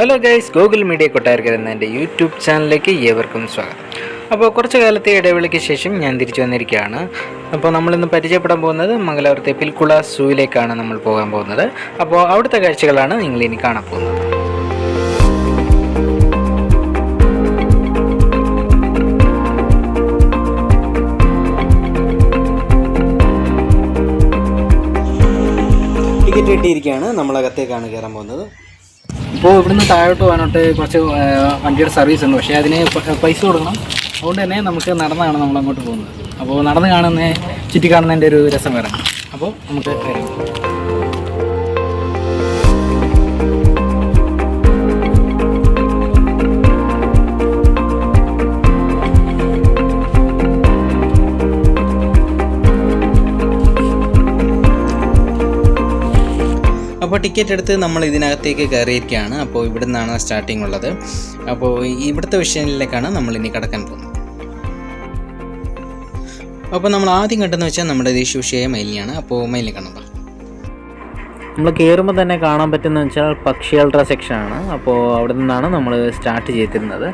Hello guys Google media Kottarakkara എന്ന എന്റെ YouTube ചാനലിലേക്ക് ഏവർക്കും സ്വാഗതം. അപ്പോൾ കുറച്ച് കാലത്തെ ഇടവേളയ്ക്ക് ശേഷം ഞാൻ തിരിച്ചു വന്നിരിക്കുകയാണ്. അപ്പോൾ നമ്മളിന്ന് പരിചയപ്പെടാൻ പോകുന്നത് മംഗലാപുരത്തെ പിൽക്കുള സൂയിലേക്കാണ് നമ്മൾ പോകാൻ പോകുന്നത്. അപ്പോൾ അവിടുത്തെ കാഴ്ചകളാണ് നിങ്ങൾ ഇനി കാണാൻ പോകുന്നത്. ടിക്കറ്റ് കിട്ടിയിരിക്കുകയാണ് നമ്മളകത്തേക്കാണ് കയറാൻ പോകുന്നത്. ഇപ്പോൾ ഇവിടുന്ന് താഴോട്ട് പോകാനോട്ട് കുറച്ച് വണ്ടിയുടെ സർവീസ് ഉണ്ട്. പക്ഷേ അതിന് പൈസ കൊടുക്കണം. അതുകൊണ്ട് തന്നെ നമുക്ക് നടന്നാണ് നമ്മൾ അങ്ങോട്ട് പോകുന്നത്. അപ്പോൾ നടന്ന് കാണുന്ന ചുറ്റി കാണുന്നതിന്റെ ഒരു രസം വേറെ. അപ്പോൾ നമുക്ക് അപ്പോൾ ടിക്കറ്റ് എടുത്ത് നമ്മൾ ഇതിനകത്തേക്ക് കയറിയിരിക്കുകയാണ്. അപ്പോൾ ഇവിടെ നിന്നാണ് സ്റ്റാർട്ടിംഗ് ഉള്ളത്. അപ്പോൾ ഇവിടുത്തെ വിഷയങ്ങളിലേക്കാണ് നമ്മൾ ഇനി കടക്കാൻ പോകുന്നത്. അപ്പോൾ നമ്മൾ ആദ്യം കണ്ടെന്ന് വെച്ചാൽ നമ്മുടെ ദേശീയ വിഷയ മൈലിയാണ്. അപ്പോൾ മൈലിനെ കാണുമ്പോൾ നമ്മൾ കയറുമ്പോൾ തന്നെ കാണാൻ പറ്റുന്ന വെച്ചാൽ പക്ഷികളുടെ സെക്ഷനാണ് അപ്പോൾ അവിടെ നിന്നാണ് നമ്മൾ സ്റ്റാർട്ട് ചെയ്തിരുന്നത്.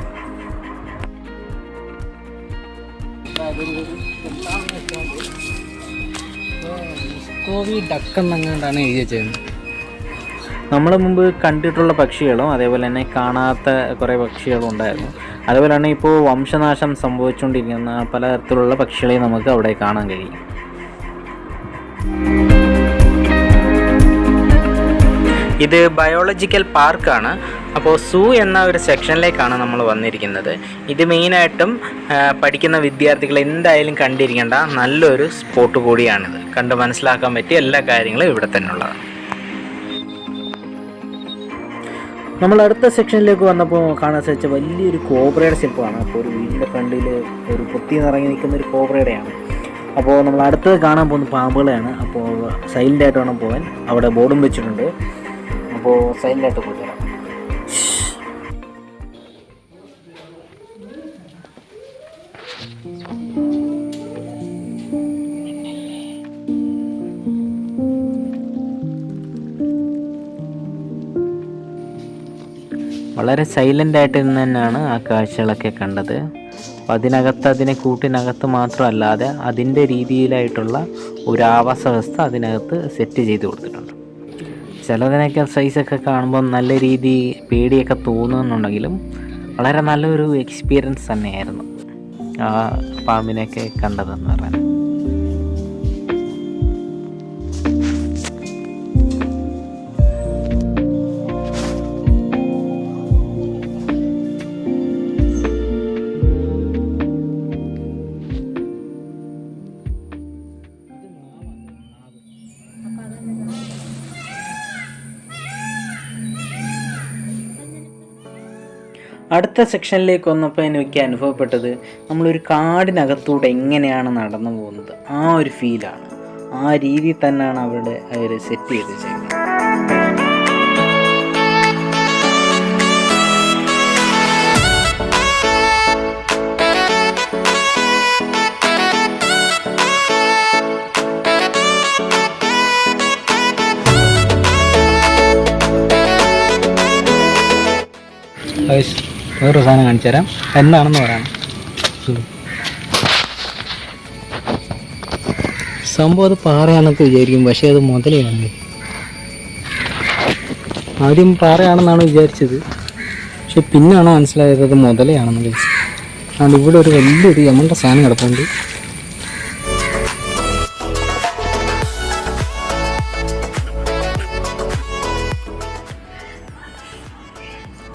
കോവി ഡക്ക് എന്നങ്ങാണ്ടാണ് എഴുതി വെച്ചത്. നമ്മൾ മുമ്പ് കണ്ടിട്ടുള്ള പക്ഷികളും അതേപോലെ തന്നെ കാണാത്ത കുറേ പക്ഷികളും ഉണ്ടായിരുന്നു. അതേപോലെ തന്നെ ഇപ്പോൾ വംശനാശം സംഭവിച്ചുകൊണ്ടിരിക്കുന്ന പലതരത്തിലുള്ള പക്ഷികളെയും നമുക്ക് അവിടെ കാണാൻ കഴിയും. ഇത് ബയോളജിക്കൽ പാർക്കാണ് അപ്പോൾ സൂ എന്ന ഒരു സെക്ഷനിലേക്കാണ് നമ്മൾ വന്നിരിക്കുന്നത്. ഇത് മെയിനായിട്ടും പഠിക്കുന്ന വിദ്യാർത്ഥികൾ എന്തായാലും കണ്ടിരിക്കേണ്ട നല്ലൊരു സ്പോട്ട് കൂടിയാണിത്. കണ്ട് മനസ്സിലാക്കാൻ പറ്റിയ എല്ലാ കാര്യങ്ങളും ഇവിടെ തന്നെ ഉള്ളതാണ് നമ്മൾ അടുത്ത സെക്ഷനിലേക്ക് വന്നപ്പോൾ കാണാൻ സാധിച്ച വലിയൊരു കോബ്രയുടെ ശില്പമാണ്. അപ്പോൾ ഒരു വീടിന്റെ ഫ്രണ്ടിൽ ഒരു പൊത്തി നിറങ്ങി നിൽക്കുന്ന ഒരു കോബ്രയുടെയാണ്. അപ്പോൾ നമ്മൾ അടുത്തത് കാണാൻ പോകുന്ന പാമ്പുകളെയാണ്. അപ്പോൾ സൈലന്റ് ആയിട്ട് വേണം പോകാൻ. അവിടെ ബോർഡും വെച്ചിട്ടുണ്ട്. അപ്പോൾ സൈലന്റ് ആയിട്ട് പോയി വളരെ സൈലന്റ് ആയിട്ട് നിന്ന് തന്നെയാണ് ആ കാഴ്ചകളൊക്കെ കണ്ടത്. അപ്പം അതിനകത്ത് അതിനെ കൂട്ടിനകത്ത് മാത്രമല്ലാതെ അതിന്റെ രീതിയിലായിട്ടുള്ള ഒരു ആവാസ വ്യവസ്ഥ അതിനകത്ത് സെറ്റ് ചെയ്ത് കൊടുത്തിട്ടുണ്ട്. ചിലതിനൊക്കെ സൈസൊക്കെ കാണുമ്പോൾ നല്ല രീതി പേടിയൊക്കെ തോന്നുന്നുണ്ടെങ്കിലും വളരെ നല്ലൊരു എക്സ്പീരിയൻസ് തന്നെയായിരുന്നു ആ പാമ്പിനെയൊക്കെ കണ്ടതെന്ന് പറയാൻ അടുത്ത സെക്ഷനിലേക്ക് വന്നപ്പോൾ എനിക്ക് അനുഭവപ്പെട്ടത് നമ്മളൊരു കാടിനകത്തൂടെ എങ്ങനെയാണ് നടന്നു പോകുന്നത്? ആ ഒരു ഫീലാണ് ആ രീതി തന്നെയാണ് അവരുടെ അവർ സെറ്റ് ചെയ്ത് വെച്ചേക്കുന്നത്. വേറൊരു സാധനം കാണിച്ചു തരാം. എന്താണെന്ന് പറയാം. സംഭവം അത് പാറയാണെന്നൊക്കെ വിചാരിക്കും പക്ഷേ അത് മുതലയാണ് ആദ്യം പാറയാണെന്നാണ് വിചാരിച്ചത്. പക്ഷെ പിന്നാണ് മനസ്സിലായത് അത് മുതലയാണെന്ന് അതുകൊണ്ട് ഇവിടെ ഒരു വലിയൊരു യമണ്ട സാധനം കിടപ്പുണ്ട്.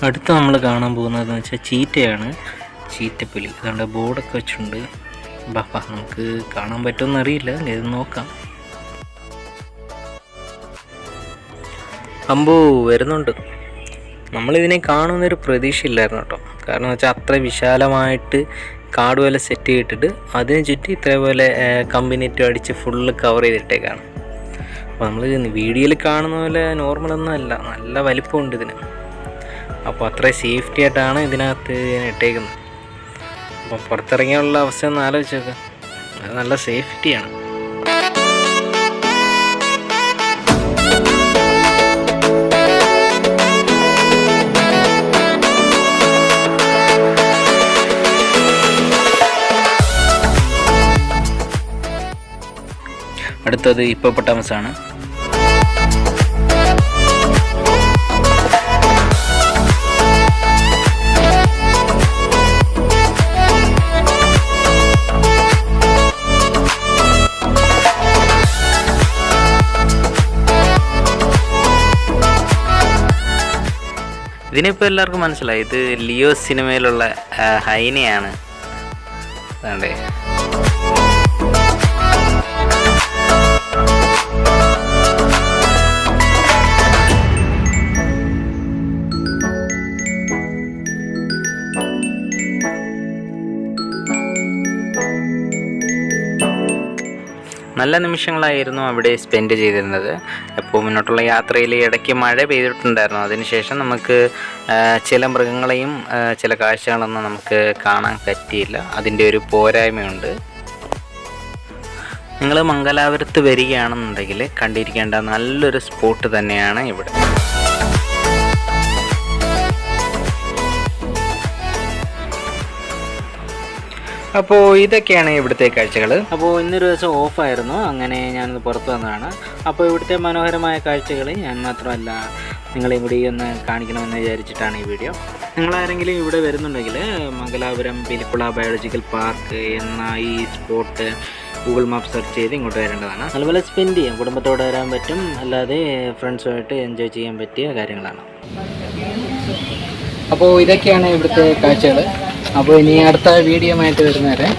അടുത്ത നമ്മൾ കാണാൻ പോകുന്നതെന്ന് വെച്ചാൽ ചീറ്റയാണ്. ചീറ്റപ്പുലി അതുകൊണ്ട് ബോർഡൊക്കെ വെച്ചിട്ടുണ്ട്. ബാപ്പ നമുക്ക് കാണാൻ പറ്റുമെന്ന് അറിയില്ല. ഇത് നോക്കാം. അമ്പോ വരുന്നുണ്ട്. നമ്മളിതിനെ കാണുന്നൊരു പ്രതീക്ഷയില്ലായിരുന്നു കേട്ടോ. കാരണം വെച്ചാൽ അത്ര വിശാലമായിട്ട് കാട് പോലെ സെറ്റ് ചെയ്തിട്ട് അതിന് ചുറ്റി ഇതേപോലെ കമ്പിനെറ്റും അടിച്ച് ഫുള്ള് കവർ ചെയ്തിട്ടേക്കാണ്. അപ്പോൾ നമ്മൾ വീഡിയോയിൽ കാണുന്ന പോലെ നോർമലൊന്നും അല്ല. നല്ല വലിപ്പമുണ്ട് ഇതിന്. അപ്പോൾ അത്രയും സേഫ്റ്റി ആയിട്ടാണ് ഇതിനകത്ത് ഇട്ടേക്കുന്നത്. അപ്പം പുറത്തിറങ്ങിയുള്ള അവസ്ഥ ഒന്ന് ആലോചിച്ച് നോക്കുക അത് നല്ല സേഫ്റ്റിയാണ് അടുത്തത് ഇപ്പോൾ ആണ്. ഇതിനിപ്പോൾ എല്ലാവർക്കും മനസ്സിലായി. ഇത് ലിയോ സിനിമയിലുള്ള ഹൈനയാണ്. അതാണ്ടേ. നല്ല നിമിഷങ്ങളായിരുന്നു അവിടെ സ്പെൻഡ് ചെയ്തിരുന്നത്. അപ്പോൾ മുന്നോട്ടുള്ള യാത്രയിൽ ഇടയ്ക്ക് മഴ പെയ്തിട്ടുണ്ടായിരുന്നു. അതിനുശേഷം നമുക്ക് ചില മൃഗങ്ങളെയും ചില കാഴ്ചകളൊന്നും നമുക്ക് കാണാൻ പറ്റിയില്ല. അതിന്റെ ഒരു പോരായ്മയുണ്ട്. നിങ്ങൾ മംഗലാപുരത്ത് വരികയാണെന്നുണ്ടെങ്കിൽ കണ്ടിരിക്കേണ്ട നല്ലൊരു സ്പോട്ട് തന്നെയാണ് ഇവിടെ. അപ്പോൾ ഇതൊക്കെയാണ് ഇവിടുത്തെ കാഴ്ചകൾ അപ്പോൾ ഇന്നൊരു ദിവസം ഓഫായിരുന്നു. അങ്ങനെ ഞാനൊന്ന് പുറത്തു വന്നതാണ്. അപ്പോൾ ഇവിടുത്തെ മനോഹരമായ കാഴ്ചകൾ ഞാൻ മാത്രമല്ല നിങ്ങളെയും കൂടി ഒന്ന് കാണിക്കണമെന്ന് വിചാരിച്ചിട്ടാണ് ഈ വീഡിയോ. നിങ്ങളാരെങ്കിലും ഇവിടെ വരുന്നുണ്ടെങ്കിൽ മംഗലാപുരം പിലിക്കുള ബയോളജിക്കൽ പാർക്ക് എന്ന ഈ സ്പോട്ട് ഗൂഗിൾ മാപ്പ് സെർച്ച് ചെയ്ത് ഇങ്ങോട്ട് വരേണ്ടതാണ്. അതുപോലെ സ്പെൻഡ് ചെയ്യാം. കുടുംബത്തോടെ വരാൻ പറ്റും. അല്ലാതെ ഫ്രണ്ട്സുമായിട്ട് എൻജോയ് ചെയ്യാൻ പറ്റിയ കാര്യങ്ങളാണ്. അപ്പോൾ ഇതൊക്കെയാണ് ഇവിടുത്തെ കാഴ്ചകൾ അപ്പോൾ ഇനി അടുത്ത വീഡിയോ ആയിട്ട് വരുന്നവരെ